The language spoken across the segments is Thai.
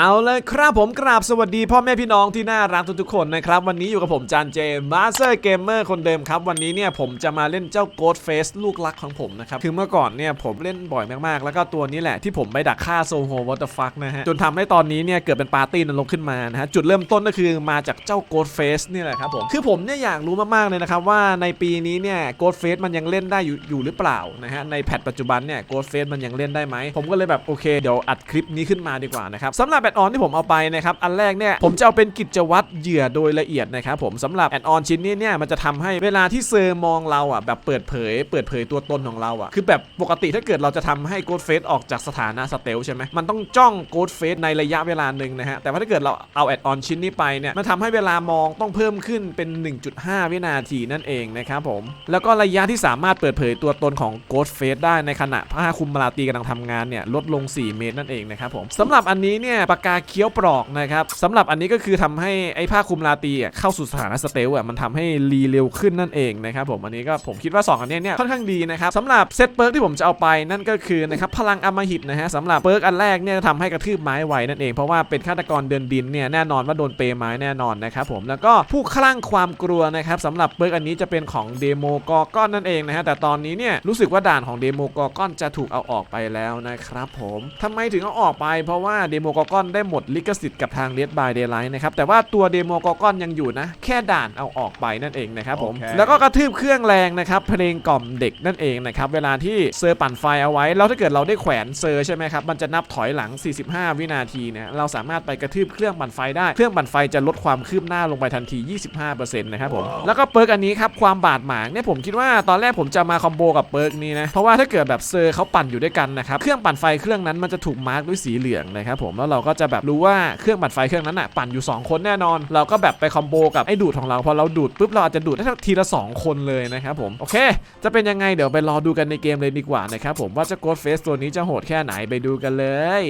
เอาเลยครับผมกราบสวัสดีพ่อแม่พี่น้องที่น่ารักทุกๆคนนะครับวันนี้อยู่กับผมจานเจมาสเตอร์เกมเมอร์คนเดิมครับ วันนี้เนี่ยผมจะมาเล่นเจ้า Ghost Face ลูกรักของผมนะครับคือเมื่อก่อนเนี่ยผมเล่นบ่อยมากๆ แล้วก็ตัวนี้แหละที่ผมไปดักฆ่าโซโฮวอเตอร์ฟักนะฮะจนทำให้ตอนนี้เนี่ยเกิดเป็นปาร์ตี้นรกขึ้นมานะฮะจุดเริ่มต้นก็คือมาจากเจ้า Ghost Face นี่แหละครับผมคือผมเนี่ยอยากรู้มากๆเลยนะครับว่าในปีนี้เนี่ย Ghost Face มันยังเล่นได้อยู่อยู่หรือเปล่านะฮะในแพทปัจจุบันเนี่ย Ghost Face มันยังเล่นได้ไหมผมก็เลยแบบโอเคเดี๋ยวอัดคลิปนี้ขึ้นมาดีกว่านะครับสำหรับอดออนที่ผมเอาไปนะครับอันแรกเนี่ยผมจะเอาเป็นกิจวัตรเหยื่อโดยละเอียดนะครับผมสำหรับแอดออนชิ้นนี้เนี่ยมันจะทำให้เวลาที่เซอร์มองเราอะแบบเปิดเผย เปิดเผยตัวตนของเราอะคือแบบปกติถ้าเกิดเราจะทำให้ Ghost Face ออกจากสถานะสเตลใช่ไหมมันต้องจ้อง Ghost Face ในระยะเวลาหนึ่งนะฮะแต่ว่าถ้าเกิดเราเอาแอดออนชิ้นนี้ไปเนี่ยมันทำให้เวลามองต้องเพิ่มขึ้นเป็น 1.5 วินาทีนั่นเองนะครับผมแล้วก็ระยะที่สามารถเปิดเผยตัวตนของ Ghost Face ได้ในขณะผ้าคุมมาลาตีกำลังทำงานเนี่ยลดลง 4 เมตรนั่นเองนะครับผมสำหรับอันนี้เนี่ยปากกาเคี้ยวปลอกนะครับสำหรับอันนี้ก็คือทำให้ไอ้ผ้าคลุมลาตีเข้าสู่สถานะสเตลอะมันทำให้รีเร็วขึ้นนั่นเองนะครับผมอันนี้ก็ผมคิดว่า 2 อันนี้เนี่ยค่อนข้างดีนะครับสำหรับเซตเปิร์กที่ผมจะเอาไปนั่นก็คือนะครับพลังอมหิตนะฮะสำหรับเปิร์กอันแรกเนี่ยทำให้กระทืบไม้ไวนั่นเองเพราะว่าเป็นฆาตกรเดินดินเนี่ยแน่นอนว่าโดนเปไม้แน่นอนนะครับผมแล้วก็ผู้คลั่งความกลัวนะครับสำหรับเปิร์กอันนี้จะเป็นของเดโมกอก้อนนั่นเองนะฮะแต่ตอนนี้เนี่ยรู้สึกว่าด่านของเดโมกอก้อนจะถูกเอาออกไปแล้วนะครับผมทำไมถึงเอาออกไปเพราะว่าเดโมกอก้อนได้หมดลิขสิทธิ์กับทาง Dead by Daylight นะครับแต่ว่าตัวเดโมกอก้อนยังอยู่นะ แค่ด่านเอาออกไปนั่นเองนะครับผมโอเคแล้วก็กระทืบเครื่องแรงนะครับเพลงกล่อมเด็กนั่นเองนะครับเวลาที่เซอร์ปั่นไฟเอาไว้ แล้วถ้าเกิดเราได้แขวนเซอร์ใช่ไหมครับมันจะนับถอยหลัง 45 วินาทีเนี่ยเราสามารถไปกระทืบเครื่องปั่นไฟได้เครื่องปั่นไฟจะลดความคืบหน้าลงไปทันที 25%นะครับผมแล้วก็เปิร์กอันนี้ครับความบาดหมางเนี่ยผมคิดว่าตอนแรกผมจะมาคอมโบกับเปิร์กนี้นะเพราะว่าถ้าเกิดแบบเซอร์เขาปั่นอยู่ด้วยกันนะครับเครื่องปั่นไฟเครื่องนั้นมันจะถูกมาร์กด้วยสีเหลืองนะครับผมแล้วเราก็ก็จะแบบรู้ว่าเครื่องปั่นไฟเครื่องนั้นอะปั่นอยู่ 2 คนแน่นอน เราก็แบบไปคอมโบกับไอ้ดูดของเราพอเราดูดปุ๊บเราอาจจะดูดได้ทีละ 2 คนเลยนะครับผมโอเค จะเป็นยังไงเดี๋ยวไปรอดูกันในเกมเลยดีกว่านะครับผมว่าจะโกดเฟสตัวนี้จะโหดแค่ไหนไปดูกันเลย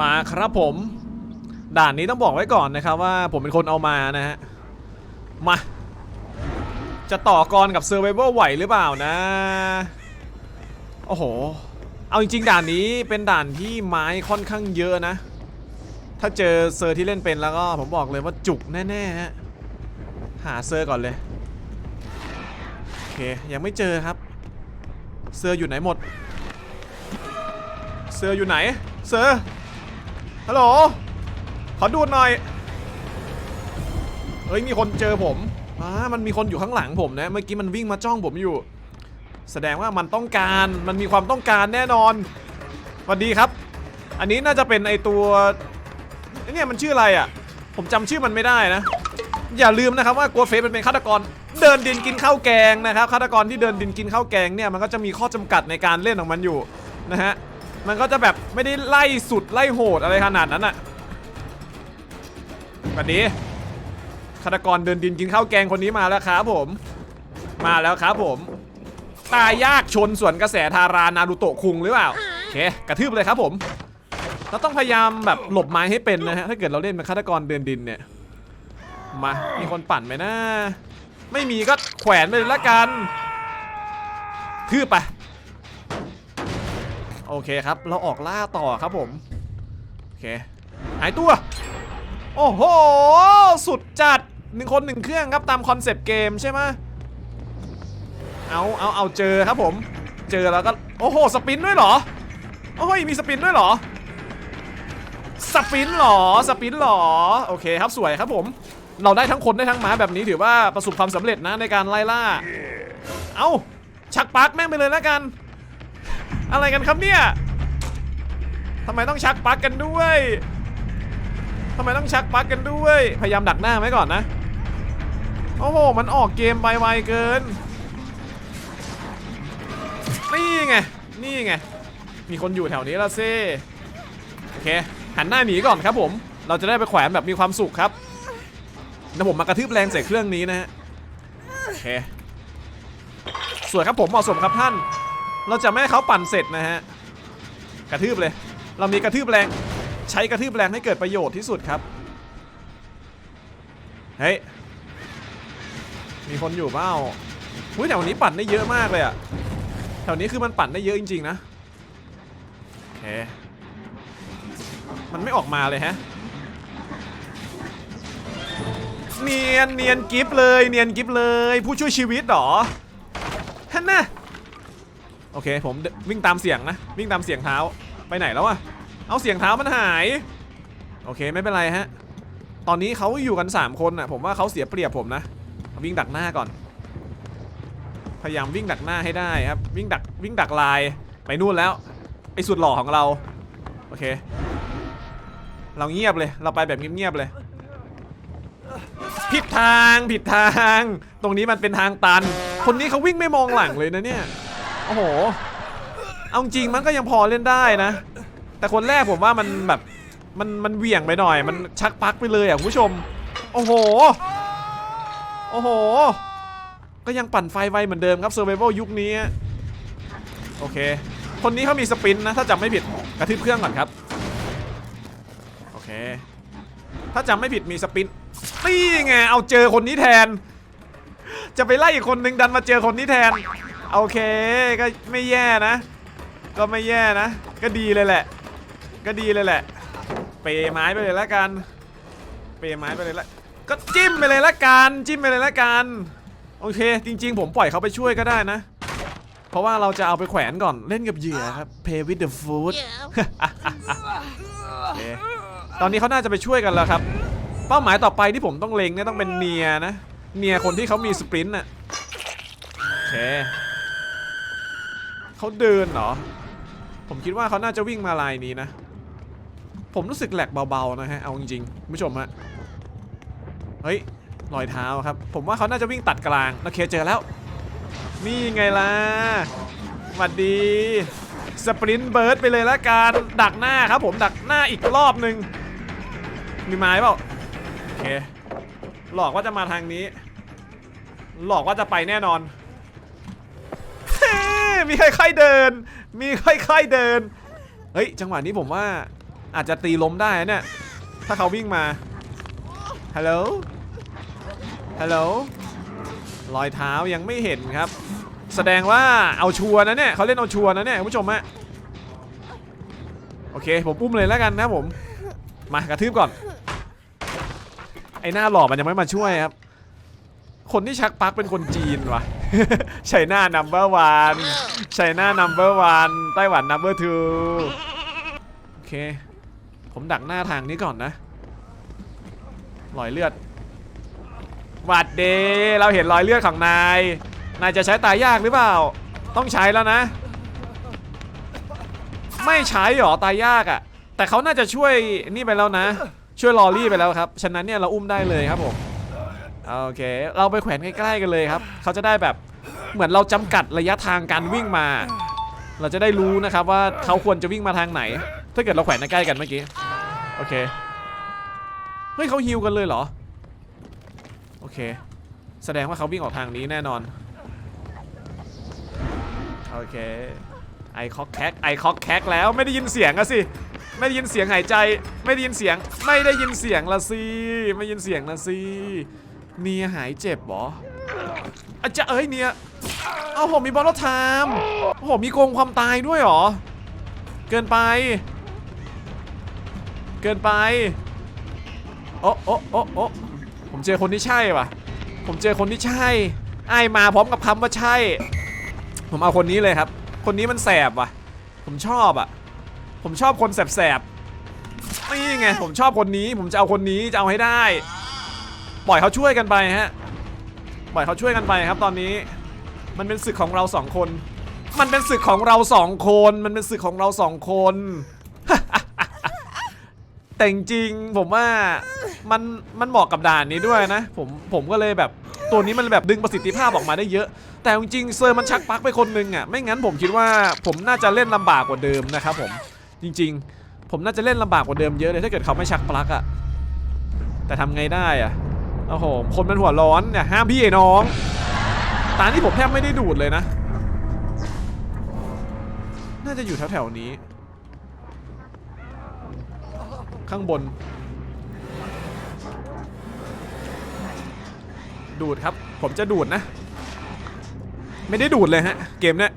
มาครับผม ด่านนี้ต้องบอกไว้ก่อนนะครับว่าผมเป็นคนเอามานะฮะมาจะต่อกรกับเซอร์ไวเวอร์ไหวหรือเปล่านะ โอ้โห เอาจริงๆด่านนี้เป็นด่านที่ไม้ค่อนข้างเยอะนะ ถ้าเจอเซอร์ที่เล่นเป็นแล้วก็ผมบอกเลยว่าจุกแน่ๆฮะหาเซอร์ก่อนเลยโอเคยังไม่เจอครับ เซอร์อยู่ไหนหมด เซอร์อยู่ไหน เซอร์ฮัลโหลขอดูหน่อยเฮ้ยมีคนเจอผมอ่ามันมีคนอยู่ข้างหลังผมนะ เมื่อกี้มันวิ่งมาจ้องผมอยู่ แสดงว่ามันต้องการมันมีความต้องการแน่นอนสวัสดีครับ อันนี้น่าจะเป็นไอตัวไอเนี่ยมันชื่ออะไรอะ ผมจำชื่อมันไม่ได้นะ อย่าลืมนะครับว่ากัวเฟสเป็นฆาตกรเดินดินกินข้าวแกงนะครับฆาตกรที่เดินดินกินข้าวแกงเนี่ยมันก็จะมีข้อจำกัดในการเล่นของมันอยู่นะฮะมันก็จะแบบไม่ได้ไล่สุดไล่โหดอะไรขนาดนั้นอะวันนี้ฆาตกรเดินดินกินข้าวแกงคนนี้มาแล้วครับผม มาแล้วครับผม ตายยากชนสวนกระแสทารานารูโตะคุงหรือเปล่าโอเคกระทืบเลยครับผม เราต้องพยายามแบบหลบไม้ให้เป็นนะฮะถ้าเกิดเราเล่นเป็นฆาตกรเดินดินเนี่ยมามีคนปั่นไหมนะไม่มีก็แขวนไปเลยละกันทืบไปโอเคครับ เราออกล่าต่อครับผม โอเค หายตัว โอ้โห สุดจัดหนึ่งคนหนึ่งเครื่องครับตามคอนเซปต์เกมใช่ไหม เอาเอาเอาเจอครับผม เจอแล้วก็โอ้โหสปินด้วยเหรอโอ้ยมีสปินด้วยเหรอสปินหรอสปินหรอโอเคครับสวยครับผม เราได้ทั้งคนได้ทั้งหมาแบบนี้ถือว่าประสบความสำเร็จนะในการไล่ล่า เอาชักปลั๊กแม่งไปเลยแล้วกัน อะไรกันครับเนี่ยทำไมต้องชักปลั๊กกันด้วยทำไมต้องชักปลั๊กกันด้วย พยายามดักหน้าไว้ก่อนนะ โอ้โห มันออกเกมไปไวเกิน นี่ไง นี่ไง มีคนอยู่แถวนี้ละซิโอเค หันหน้าหนีก่อนครับผม เราจะได้ไปแขวนแบบมีความสุขครับแล้วผมมากระทืบแรงใส่เครื่องนี้นะฮะ โอเค สวยครับผมเหมาะสมครับท่าน เราจะไม่ให้เขาปั่นเสร็จนะฮะ กระทืบเลย เรามีกระทืบแรง ใช้กระทืบแรงให้เกิดประโยชน์ที่สุดครับ เฮ้ย มีคนอยู่เปล่าหุ้ยแถวนี้ปั่นได้เยอะมากเลยอะ แถวนี้คือมันปั่นได้เยอะจริงๆนะโอเคมันไม่ออกมาเลยฮะ เนียนเนียนกิฟเลยเนียนกิฟเลย ผู้ช่วยชีวิตเหรอฮันน่ะโอเคผมวิ่งตามเสียงนะ วิ่งตามเสียงเท้าไปไหนแล้วอะเอาเสียงเท้ามันหาย โอเคไม่เป็นไรฮะ ตอนนี้เขาอยู่กัน 3 คนน่ะผมว่าเขาเสียเปรียบผมนะวิ่งดักหน้าก่อน พยายามวิ่งดักหน้าให้ได้ครับ วิ่งดักวิ่งดักลายไปนู่นแล้วไอ้สุดหล่อของเรา โอเค เราเงียบเลย เราไปแบบเงียบๆเลย ผิดทางผิดทาง ตรงนี้มันเป็นทางตัน คนนี้เขาวิ่งไม่มองหลังเลยนะเนี่ย โอ้โห เอาจริงมันก็ยังพอเล่นได้นะ แต่คนแรกผมว่ามันแบบมันมันเหวี่ยงไปหน่อย มันชักปลักไปเลยอะคุณผู้ชม โอ้โห โอ้โห ก็ยังปั่นไฟไวเหมือนเดิมครับเซอร์ไ a เ l ยุคนี้ โอเค คนนี้เขามีสปินนะ ถ้าจำไม่ผิดกระทืบเครื่องก่อนครับ โอเค ถ้าจำไม่ผิดมีสปินนี่ไงเอาเจอคนนี้แทน จะไปไล่อีกคนนึงดันมาเจอคนนี้แทน โอเคก็ไม่แย่นะ ก็ไม่แย่นะ ก็ดีเลยแหละ ก็ดีเลยแหละ เปไม้ไปเลยละกัน เปไม้ไปเลยละก็จิ้มไปเลยละกัน จิ้มไปเลยละกัน โอเค จริง ๆ ผมปล่อยเขาไปช่วยก็ได้นะ เพราะว่าเราจะเอาไปแขวนก่อนเล่นกับเหยื่อครับ Play with the food โอเคตอนนี้เขาน่าจะไปช่วยกันแล้วครับ เป้าหมายต่อไปที่ผมต้องเล็งเนี่ยต้องเป็นเนียนะ เนียคนที่เขามีสปรินต์น่ะโอเคเขาเดินเหรอ ผมคิดว่าเขาน่าจะวิ่งมาลายนี้นะ ผมรู้สึกแหลกเบาๆนะฮะ เอาจริงๆผู้ชมฮะ เฮ้ย รอยเท้าครับ ผมว่าเขาน่าจะวิ่งตัดกลางโอเคเจอแล้ว นี่ไงล่ะสวัสดีสปรินต์เบิร์ดไปเลยละกันดักหน้าครับผมดักหน้าอีกรอบหนึ่งมีไม้เปล่าโอเคหลอกว่าจะมาทางนี้ หลอกว่าจะไปแน่นอนมีค่อยๆเดิน มีค่อยๆเดิน เฮ้ย จังหวะนี้ผมว่าอาจจะตีล้มได้เนี่ย ถ้าเขาวิ่งมา ฮัลโหล ฮัลโหลรอยเท้ายังไม่เห็นครับ แสดงว่าเอาชัวร์นะเนี่ยเขาเล่นเอาชัวร์นะเนี่ยคุณผู้ชมฮะโอเคผมปุ้มเลยแล้วกันนะผม มากระทืบก่อน ไอหน้าหล่อมันยังไม่มาช่วยครับ คนที่ชักปักเป็นคนจีนวะไชน่านัมเบอร์วันไชน่านัมเบอร์วันไต้หวันนัมเบอร์ทูโอเค ผมดักหน้าทางนี้ก่อนนะรอยเลือด หวัดเดเราเห็นรอยเลือดของนาย นายจะใช้ตายยากหรือเปล่า ต้องใช้แล้วนะ ไม่ใช้หรอตายยากอะ่ะ แต่เขาน่าจะช่วยนี่ไปแล้วนะ ช่วยลอรี่ไปแล้วครับ ฉะนั้นเนี่ยเราอุ้มได้เลยครับผม โอเค เราไปแขวนใกล้ๆกันเลยครับ เขาจะได้แบบเหมือนเราจำกัดระยะทางการวิ่งมา เราจะได้รู้นะครับว่าเขาควรจะวิ่งมาทางไหน ถ้าเกิดเราแขวนใกล้กันเมื่อกี้ โอเค เฮ้ยเขาฮิวกันเลยเหรอ เค แสดงว่าเขาวิ่งออกทางนี้แน่นอน โอเค ไอคอกแคกไอคอกแคกแล้วไม่ได้ยินเสียงอะสิ ไม่ได้ยินเสียงหายใจ ไม่ได้ยินเสียง ไม่ได้ยินเสียงละสิ ไม่ได้ยินเสียงละสิ เนียหายเจ็บหรออาจจะเอ้ยเนียเอาผมมีบอลไทม์ผมมีโกงความตายด้วยหรอ เกินไป เกินไป โอ้โอ้โอ้โอ้ ผมเจอคนที่ใช่ว่ะ ผมเจอคนที่ใช่ไอ้มาพร้อมกับคำว่าใช่ ผมเอาคนนี้เลยครับ คนนี้มันแสบว่ะ ผมชอบอะ ผมชอบคนแสบๆนี่ไงผมชอบคนนี้ผมจะเอาคนนี้จะเอาให้ได้ ปล่อยเขาช่วยกันไปฮะปล่อยเขาช่วยกันไปครับ ตอนนี้ มันเป็นศึกของเราสองคน มันเป็นศึกของเราสองคน มันเป็นศึกของเราสองคน แต่จริงๆผมว่ามันมันเหมาะกับด่านนี้ด้วยนะ ผมผมก็เลยแบบตัวนี้มันแบบดึงประสิทธิภาพออกมาได้เยอะ แต่จริงๆเซอร์มันชักปลักไปคนนึงอะไม่งั้นผมคิดว่าผมน่าจะเล่นลำบากกว่าเดิมนะครับผมจริง ๆ ผมน่าจะเล่นลำบากกว่าเดิมเยอะเลยถ้าเกิดเขาไม่ชักปลักอะแต่ทำไงได้อะโอ้โหคนมันหัวร้อนเนี่ยห้ามพี่ไอ้น้องตาที่ผมแทบไม่ได้ดูดเลยนะ น่าจะอยู่แถวๆนี้ ข้างบน ดูดครับ ผมจะดูดนะ ไม่ได้ดูดเลยฮะ เกมเนี้ย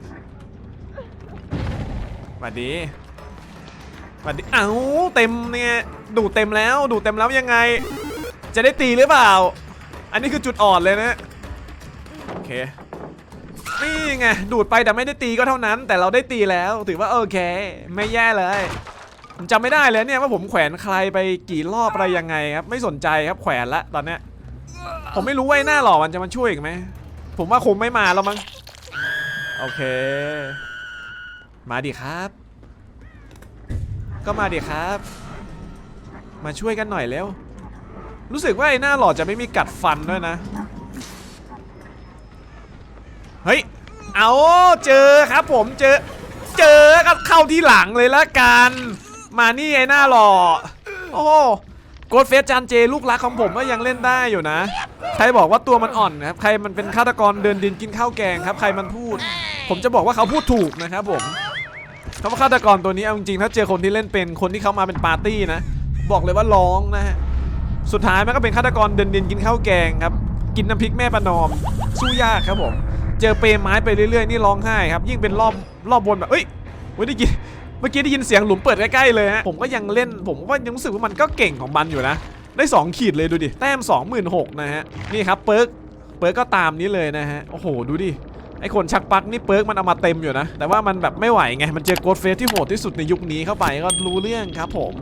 สวัสดีสวัสดีเอ้าเต็มเนี่ยดูดเต็มแล้วดูดเต็มแล้วยังไง จะได้ตีหรือเปล่า อันนี้คือจุดอ่อนเลยนะโอเคนี่ไงดูดไปแต่ไม่ได้ตีก็เท่านั้น แต่เราได้ตีแล้วถือว่าโอเค ไม่แย่เลย ผมจำไม่ได้เลยเนี่ยว่าผมแขวนใครไปกี่รอบอะไรยังไงครับ ไม่สนใจครับแขวนละตอนเนี้ยผมไม่รู้ว่าไอ้หน้าหล่อมันจะมาช่วยอีกไหมผมว่าคงไม่มาแล้วมั้งโอเค มาดิครับ ก็มาดิครับ มาช่วยกันหน่อยเร็วรู้สึกว่าไอ้หน้าหล่อจะไม่มีกัดฟันด้วยนะเฮ้ยเอาเจอครับผมเจอ เจอก็เข้าที่หลังเลยละกัน มานี่ไอ้หน้าหล่อ โอ้โกดเฟสจานเจลูกรักของผมก็ยังเล่นได้อยู่นะ ใครบอกว่าตัวมันอ่อนครับ ใครมันเป็นฆาตกรเดินดินกินข้าวแกงครับ ใครมันพูด ผมจะบอกว่าเขาพูดถูกนะครับผมคำว่าฆาตกรตัวนี้เอาจริงๆถ้าเจอคนที่เล่นเป็นคนที่เขามาเป็นปาร์ตี้นะ บอกเลยว่าร้องนะฮะ สุดท้ายมันก็เป็นฆาตกรเดินดินกินข้าวแกงครับ กินน้ำพริกแม่ประนอม สู้ยากครับผม เจอเปร์ไม้ไปเรื่อยๆนี่ร้องไห้ครับ ยิ่งเป็นรอบรอบบนแบบเอ้ยเมื่อกี้ เมื่อกี้ได้ยินเสียงหลุมเปิดใกล้ๆเลยฮะผมก็ยังเล่น ผมก็ยังรู้สึกว่ามันก็เก่งของมันอยู่นะ ได้ 2 ขีดเลยดูดิ แต้ม 26,000นะฮะ นี่ครับเปิร์ก เปิร์กก็ตามนี้เลยนะฮะ โอ้โห ดูดิ ไอคนชักปักนี่เปิร์กมันเอามาเต็มอยู่นะ แต่ว่ามันแบบไม่ไหวไง มันเจอโกดเฟสที่โหดที่สุดในยุคนี้เข้าไปก็รู้เรื่องครับผม